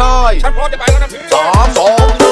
ได้ ฉันพร้อมจะไปแล้วนะพี่ สามสอง